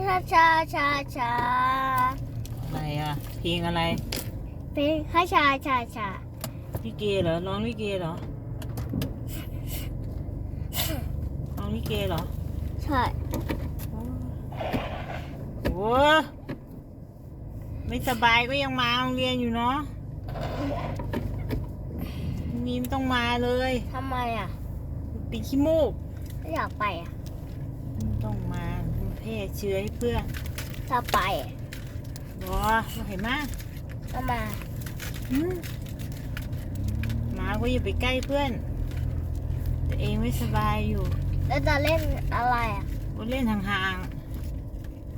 ชาชาชาชาอะไรอะเพลงอะไร เพลงให้ชาชาชาลิเกเหรอร้องลิเกเหรอร้องลิเกเหรอ ใช่โอ้ไม่สบายก็ยังมาโรงเรียนอยู่เนาะนี่ไม่ต้องมาเลยทำไมอะ ปีขี้มูก ไม่อยากไปอะไม่ต้องมา แพร่เชื้อให้เพื่อนถ้าไปอะบอมาเห็นมาก็มาอืมมาก็อย่าไปใกล้เพื่อนตัวเองไม่สบายอยู่ แล้วจะเล่นอะไรอะก็เล่นห่าง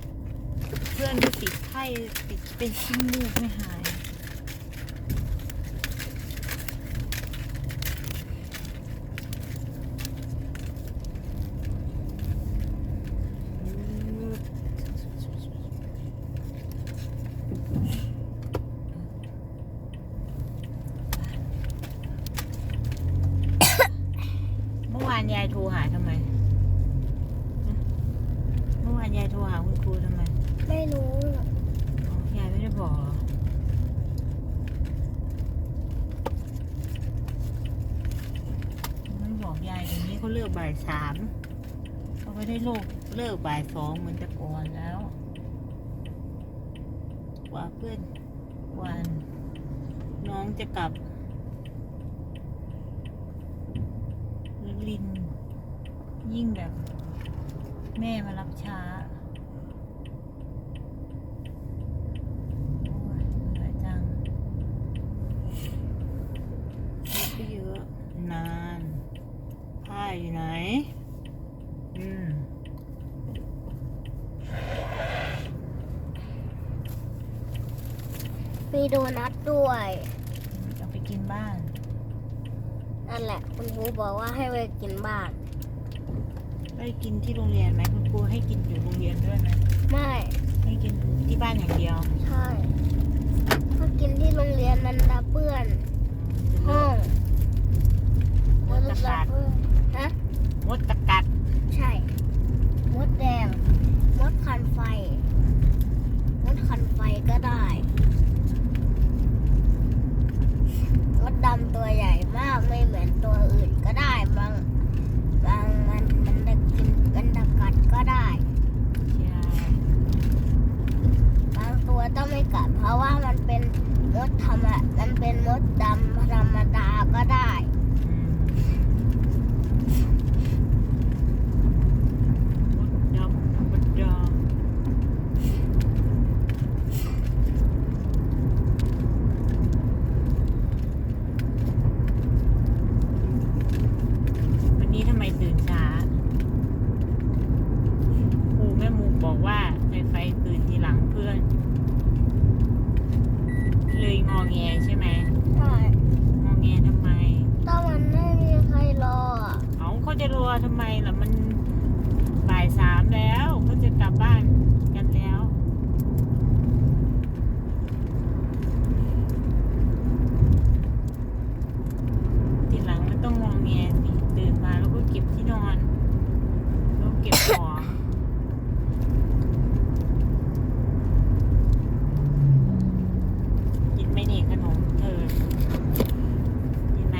ๆ เพื่อนก็ติดไข้ติดเป็นขี้มูกไม่หาย เมื่อวายโทรหาทำไมเมื่อวานยายโทรหาคุณครูทำไมไม่รู้อ๋อยายไม่ได้บอกเหรอไม่บอกยายเดี๋ยวนี้เขาเลิกบ่ายสามเขาไม่ได้โลกเลิกบ่ายสองเหมือนแต่ก่อนแล้วกว่าเพื่อนวันน้องจะกลับลิน ยิ่งแบบ แม่มารับช้าโอ้ยเหนื่อยจังรถก็เยอะนานผ้าอยู่ไหน อืมมีโดนัทด้วย เอาไปกินบ้าน นั่นแหละ คุณครูบอกว่าให้ไปกินบ้าน ไปกินที่โรงเรียนไหมคุณครูให้กินอยู่โรงเรียนด้วยไหมไม่ให้กินที่บ้านอย่างเดียวใช่ถ้ากินที่โรงเรียนมันจะเปื้อนจะเลิห้อกงมดตะกัดเปื้อนฮะมดตะกัด ใช่มดแดงมดคันไฟมดคันไฟก็ได้มดดำตัวใหญ่มากไม่เหมือนตัวอื่นก็ได้ บาง บางมันมันจะกินกันตะกัดก็ได้ ใช่ บางตัวต้องไม่กัดเพราะว่ามันเป็นมดธรรมะมันเป็นมดดำธรรมดาก็ได้ อืมมดดำธรรมดา วันนี้ทำไมตื่นช้าครูแม่มูบอกว่าไฟไฟตื่นทีหลังเพื่อน เลยงอแงใช่ไหม ใช่ งอแงทำไม ถ้ามันไม่มีใครรออะ เอาเขาจะรอทำไมล่ะ มันบ่ายสามแล้วเขาจะกลับบ้านกันแล้ว ทีหลังมันต้องมองแงสิตื่นมาแล้วก็เก็บที่นอน แล้วเก็บของ กินไหมนี่ขนมเธอ กินไหม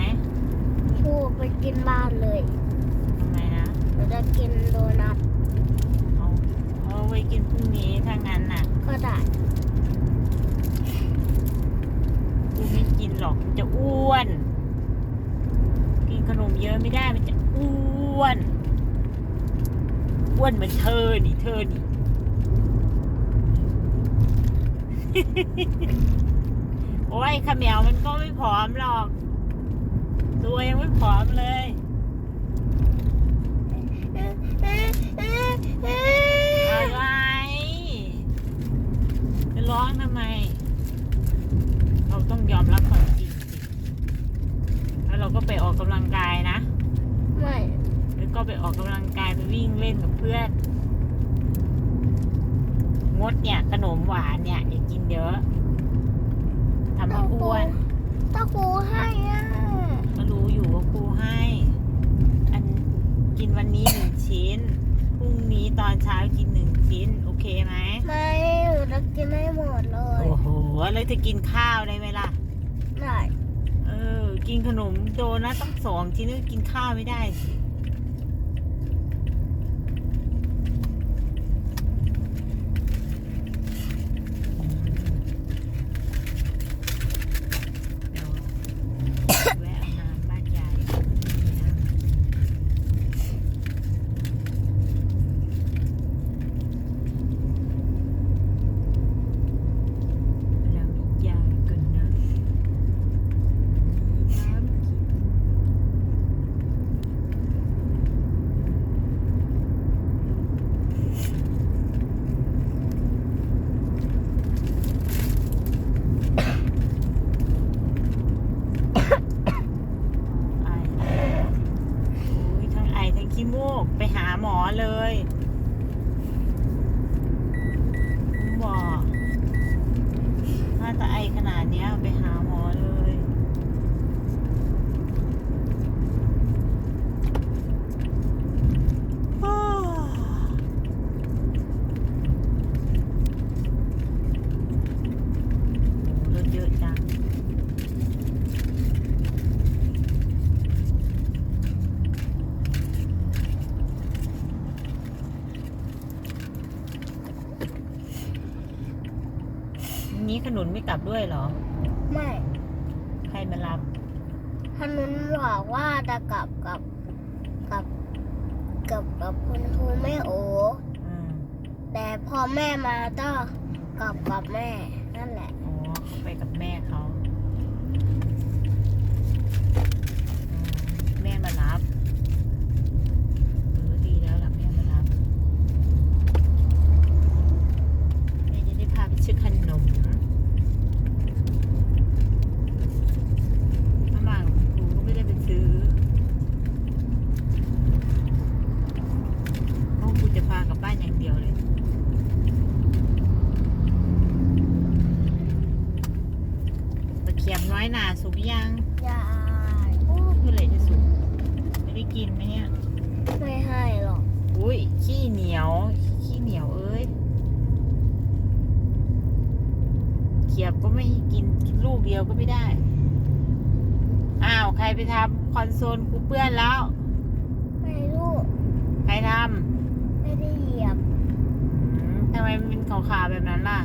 ครูไปกินบ้านเลย ทำไมนะ เราจะกินโดนัท เอาเอาไว้กินพรุ่งนี้ถ้างั้นน่ะ ก็ได้ กูไม่กินหรอกมันจะอ้ วนกินขนมเยอะไม่ได้มันจะอ้วนอ้วนเหมือนเธอนี่เธอนี่โอ้ยขมแมวมันก็ไม่ผอมหรอก ตัวยังไม่ผอมเลย อะไร จะร้องทำไม เราต้องยอมรับความจริงสิแล้วเราก็ไปออกกำลังกายนะ ไม่ แล้วก็ไปออกกำลังกายไปวิ่งเล่นกับเพื่อน งดเนี่ย ขนมหวานเนี่ยอย่ากินเยอะทำให้อ้วน ถ้าครูให้อะ ก็รู้อยู่ว่าครูให้ อันกินวันนี้หนึ่งชิ้นพรุ่งนี้ตอนเช้ากินหนึ่งชิ้น โอเคไหมไม่หนูจะกินไม่หมดเลยโอ้โหแล้วจะกินข้าวได้ไหมล่ะได้เออ กินขนมโดนัทต้องสองชิ้นก็กินข้าวไม่ได้สิเดี๋ยวแวะเอาน้ำบ้านยายมีน้ำเรามียากันนะ มีน้ำกิน ไอโอ้ยทั้งไอทั้งขี้มูก ไปหาหมอเลยผมบอกถ้าจะไอขนาดเนี้ยไปหาหมอเลยอ้าวโอ้รถเยอะจัง นี้ขนุนไม่ก ลับด้วยเหรอ ไม่ใครมารับถนนบอกว่าจะกลับกับกับกับกับคุณครูแม่โออืมแต่พอแม่มาก็กลับกับแม่นั่นแหละ อ๋อเขาไปกับแม่เขาอืมแม่มารับเออดีแล้วล่ะแม่มารับแม่จะได้พาไปซื้อขนมถ้ามากับคุณครูก็ไม่ได้ไปซื้อเพราะครูจะพากลับบ้านอย่างเดียวเลย ตะเขียบน้อยหนาสุกยัง ยาย โอ้เมื่อไหร่จะสุก ไม่ได้กินไหมเนี่ย ไม่ให้หรอก อุ้ย ขี้เหนียว ขี้เหนียวเอ้ย เขียบก็ไม่ให้กินกินลูกเดียวก็ไม่ได้ อ้าว ใครไปทำคอนโซลกูเปื้อนแล้ว ไม่รู้ ใครทไม่ได้เหยียบำอืมทำไมมันเป็นขาวๆแบบนั้นล่ะ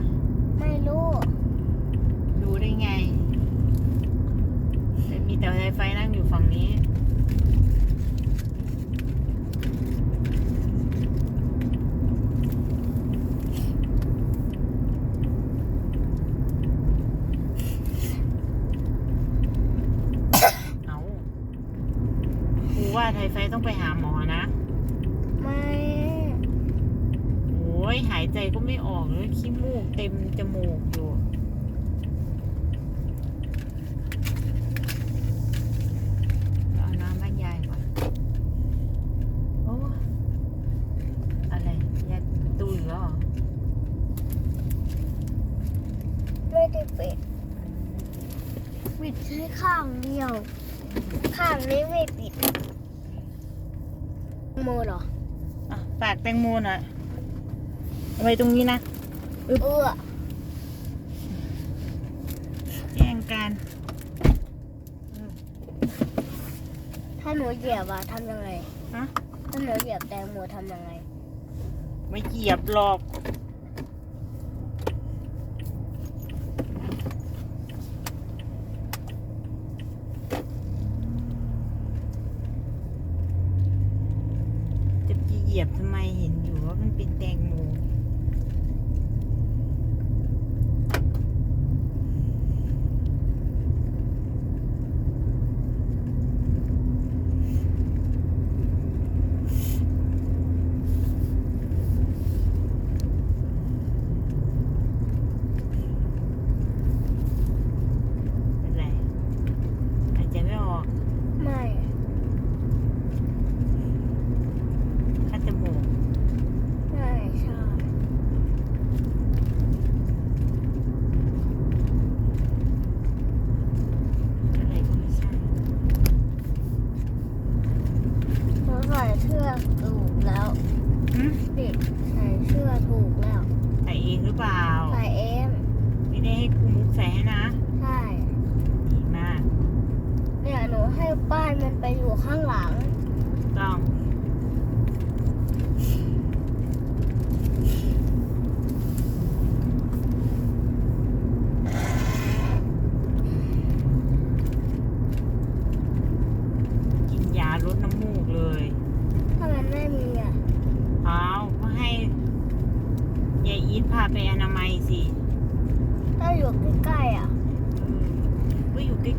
ไม่รู้ดูได้ไงแต่มีแต่ไฟไฟนั่งอยู่ฝั่งนี้ เอาครูว่าไทยไฟต้องไปหาหมอนะ ไม่ โอ้ยหายใจก็ไม่ออกเลยขี้มูกเต็มจมูกอยู่ เอาน้ำบ้านยายก่อน โอ้ยอะไรยายตูอีกแล้วเหรอ ไม่ได้ปิดปิดแค่ ข้างเดียว ข้างนี้ไม่ปิดโมเหรออะฝากแตงโมหน่อยเอาไว้ตรงนี้นะเออแย่งกันถ้าหนูเหยียบอะทำยังไงฮะถ้าหนูเหยียบแตงโมทำยังไง ไม่เหยียบหรอก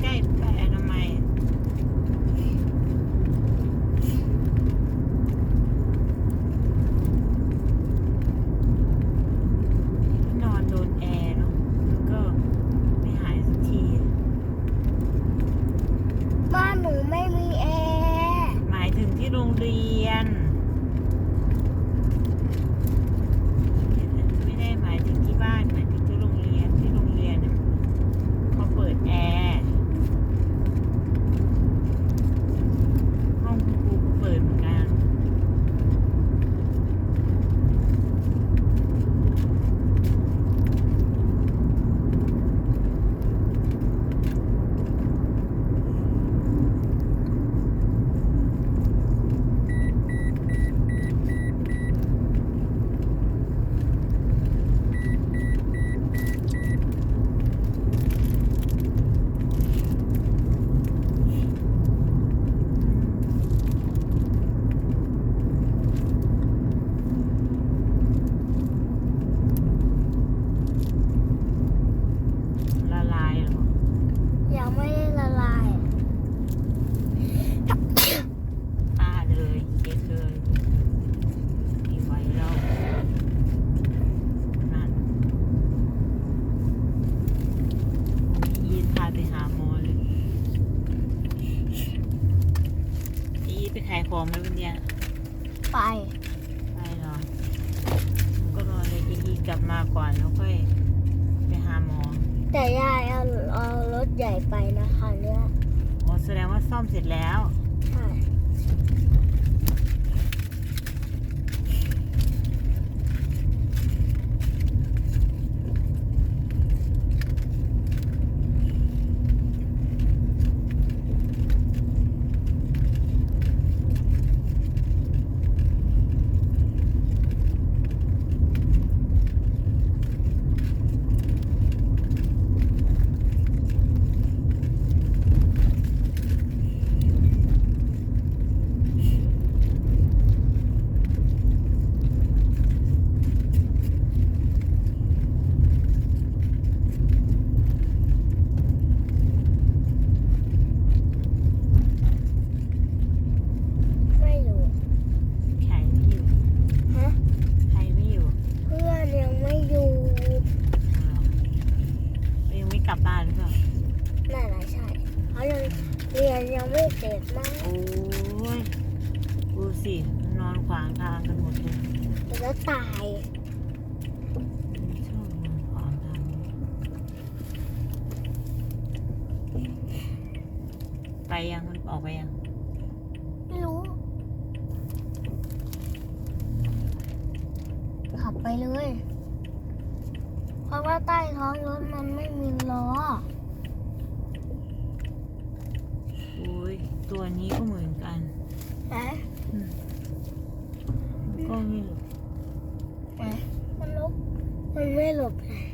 ใกล้ๆกัน ซ่อมเสร็จแล้ว ไม่เจ็บมากโอ้ยดูสินอนขวางทางกันหมดเลยแล้วตายไปยังมันออกไปยังไม่รู้ ขับไปเลย เพราะว่าใต้ท้องรถมันไม่มีล้อ ตัวนี้ก็เหมือนกันไหนก็ไม่หลบไหนมันลบมันไม่หลบเลย